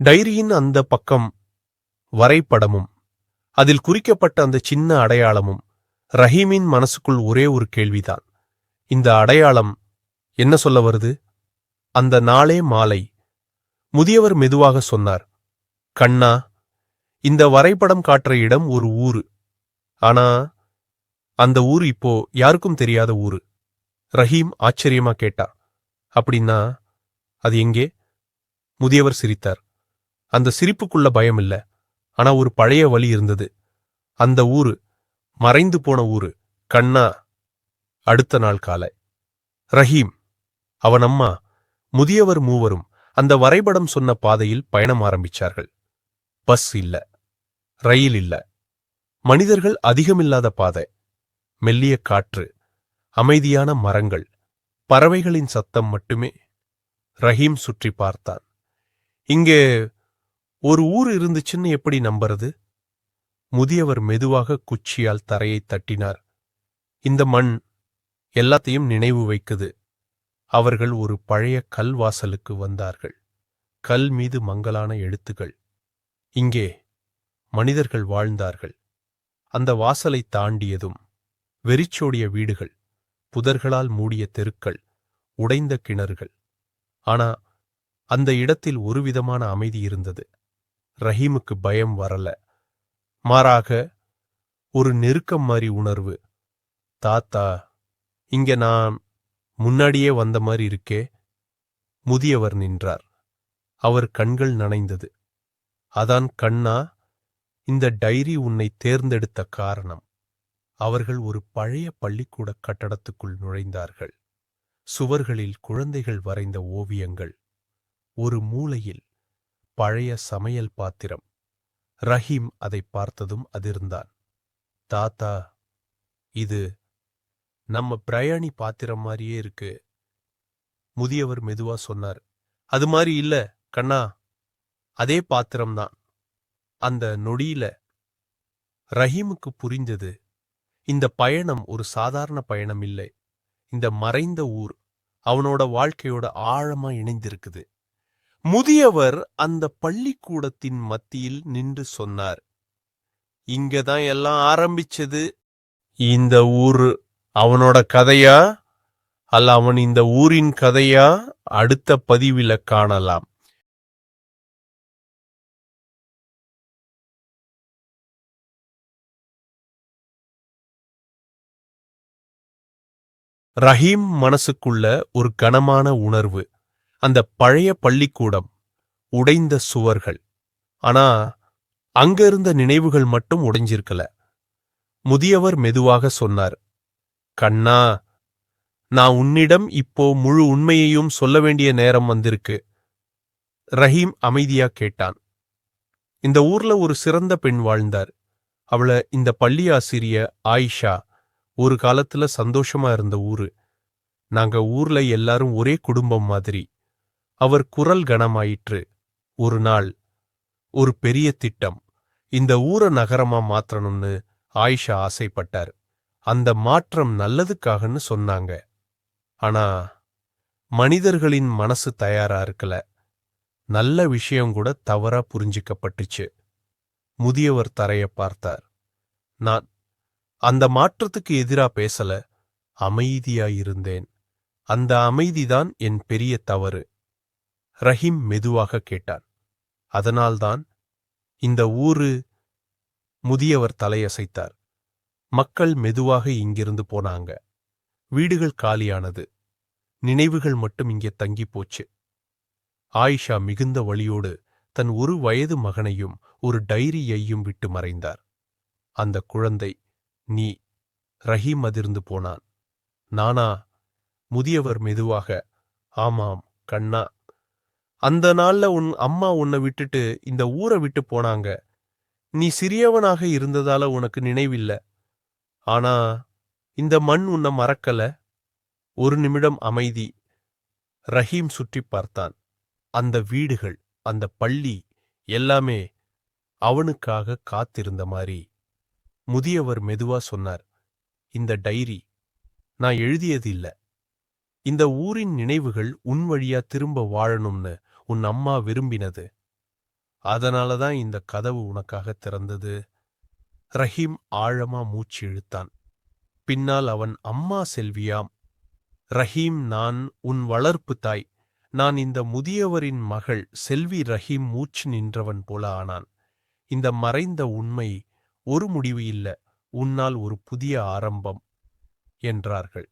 டைரியின் அந்த பக்கம் வரைபடமும் அதில் குறிக்கப்பட்ட அந்த சின்ன அடையாளமும் ரஹீமின் மனசுக்குள் ஒரே ஒரு கேள்விதான். இந்த அடையாளம் என்ன சொல்ல வருது? அந்த நாளே மாலை. முதியவர் மெதுவாக சொன்னார் கண்ணா இந்த வரைபடம் காட்டுற இடம் ஒரு ஊரு. ஆனா அந்த ஊர் இப்போ யாருக்கும் தெரியாத ஊரு. ரஹீம் ஆச்சரியமா கேட்டா அப்படின்னா அது எங்கே? முதியவர் சிரித்தார் அந்த சிரிப்புக்குள்ள பயம் இல்ல. ஆனா ஒரு பழைய வழி இருந்தது. அந்த ஊரு மறைந்து போன ஊரு கண்ணா அடுத்த நாள் காலை. ரஹீம் அவன் அம்மா முதியவர் மூவரும் அந்த வரைபடம் சொன்ன பாதையில் பயணம் ஆரம்பிச்சார்கள். பஸ் இல்ல. ரயில் இல்ல. மனிதர்கள் அதிகமில்லாத பாதை. மெல்லிய காற்று அமைதியான மரங்கள் பறவைகளின் சத்தம் மட்டுமே ரஹீம் சுற்றி பார்த்தான். இங்கே ஒரு ஊர் இருந்துச்சுன்னு எப்படி நம்புறது? முதியவர் மெதுவாக குச்சியால் தரையை தட்டினார். இந்த மண் எல்லாத்தையும் நினைவு வைக்குது. அவர்கள் ஒரு பழைய கல் வாசலுக்கு வந்தார்கள். கல் மீது மங்கலான எழுத்துகள் இங்கே மனிதர்கள் வாழ்ந்தார்கள். அந்த வாசலை தாண்டியதும் வெறிச்சோடிய வீடுகள் புதர்களால் மூடிய தெருக்கள் உடைந்த கிணறுகள். ஆனா அந்த இடத்தில் ஒருவிதமான அமைதி இருந்தது. ரஹீமுக்கு பயம் வரல. மாறாக ஒரு நெருக்கம் மாதிரி உணர்வு. தாத்தா இங்க நான் முன்னாடியே வந்த மாதிரி இருக்கே. முதியவர் நின்றார். அவர் கண்கள் நனைந்தது. அதான் கண்ணா இந்த டைரி உன்னை தேர்ந்தெடுத்த காரணம். அவர்கள் ஒரு பழைய பள்ளிக்கூட கட்டடத்துக்குள் நுழைந்தார்கள். சுவர்களில் குழந்தைகள் வரைந்த ஓவியங்கள். ஒரு மூலையில் பழைய சமையல் பாத்திரம். ரஹீம் அதை பார்த்ததும் அதிர்ந்தான். தாத்தா இது நம்ம பிரயாணி பாத்திரம் மாதிரியே இருக்கு. முதியவர் மெதுவா சொன்னார். அது மாதிரி இல்ல கண்ணா. அதே பாத்திரம்தான் அந்த நொடியில ரஹீமுக்கு புரிந்தது. இந்த பயணம் ஒரு சாதாரண பயணம் இல்லை. இந்த மறைந்த ஊர் அவனோட வாழ்க்கையோட ஆழமா இணைந்திருக்குது. முதியவர் அந்த பள்ளிக்கூடத்தின் மத்தியில் நின்று சொன்னார் இங்கதான் எல்லாம் ஆரம்பிச்சது. இந்த ஊரு அவனோட கதையா? அல்ல அவன் இந்த ஊரின் கதையா? அடுத்த பதிவில காணலாம். ரஹீம் மனசுக்குள்ள ஒரு கனமான உணர்வு. அந்த பழைய பள்ளிக்கூடம் உடைந்த சுவர்கள். ஆனா அங்க இருந்த நினைவுகள் மட்டும் உடைஞ்சிருக்கல. முதியவர் மெதுவாக சொன்னார் கண்ணா நான் உன்னிடம் இப்போ முழு உண்மையையும் சொல்ல வேண்டிய நேரம் வந்திருக்கு ரஹீம் அமைதியா கேட்டான். இந்த ஊர்ல ஒரு சிறந்த பெண் வாழ்ந்தார். அவள இந்த பள்ளி ஆசிரிய ஆயிஷா ஒரு காலத்துல சந்தோஷமா இருந்த ஊரு. நாங்க ஊர்ல எல்லாரும் ஒரே குடும்பம் மாதிரி. அவர் குரல் கனமாயிற்று. ஒரு நாள் ஒரு பெரிய திட்டம். இந்த ஊர நகரமா மாற்றணும்னு ஆயிஷா ஆசைப்பட்டார். அந்த மாற்றம் நல்லதுக்காகன்னு சொன்னாங்க. ஆனா மனிதர்களின் மனசு தயாரா இருக்கல. நல்ல விஷயம் கூட தவறா புரிஞ்சிக்கப்பட்டுச்சு. முதியவர் தரைய பார்த்தார். நான் அந்த மாற்றத்துக்கு எதிரா பேசல அமைதியாயிருந்தேன் அந்த அமைதிதான் என் பெரிய தவறு. ரஹீம் மெதுவாக கேட்டான். அதனால்தான் இந்த ஊரு முதியவர் தலையசைத்தார். மக்கள் மெதுவாக இங்கிருந்து போனாங்க. வீடுகள் காலியானது. நினைவுகள் மட்டும் இங்கே தங்கிப் போச்சு. ஆயிஷா மிகுந்த வழியோடு தன் ஒரு வயது மகனையும் ஒரு டைரியையும் விட்டு மறைந்தார். அந்த குழந்தை நீ ரஹீம் அதிர்ந்து போனான். நானா? முதியவர் மெதுவாக ஆமாம் கண்ணா அந்த நாள்ல உன் அம்மா உன்னை விட்டுட்டு இந்த ஊரை விட்டு போனாங்க. நீ சிறியவனாக இருந்ததால உனக்கு நினைவில்ல. ஆனா இந்த மண் உன்னை மறக்கல. ஒரு நிமிடம் அமைதி. ரஹீம் சுற்றி பார்த்தான். அந்த வீடுகள் அந்த பள்ளி எல்லாமே அவனுக்காக காத்திருந்த மாதிரி முதியவர் மெதுவா சொன்னார் இந்த டைரி நான் எழுதியது இல்ல இந்த ஊரின் நினைவுகள் உன் வழியா திரும்ப வாழணும்னு உன் அம்மா விரும்பினது. அதனால தான் இந்த கதவு உனக்காக திறந்தது. ரஹீம் ஆழமா மூச்சு இழுத்தான். பின்னால் அவன் அம்மா செல்வியாம் ரஹீம் நான் உன் வளர்ப்பு தாய். நான் இந்த முதியவரின் மகள் செல்வி ரஹீம் மூச்சு நின்றவன் போல ஆனான். இந்த மறைந்த உண்மை ஒரு முடிவு இல்ல. உன்னால் ஒரு புதிய ஆரம்பம் என்றார்கள்.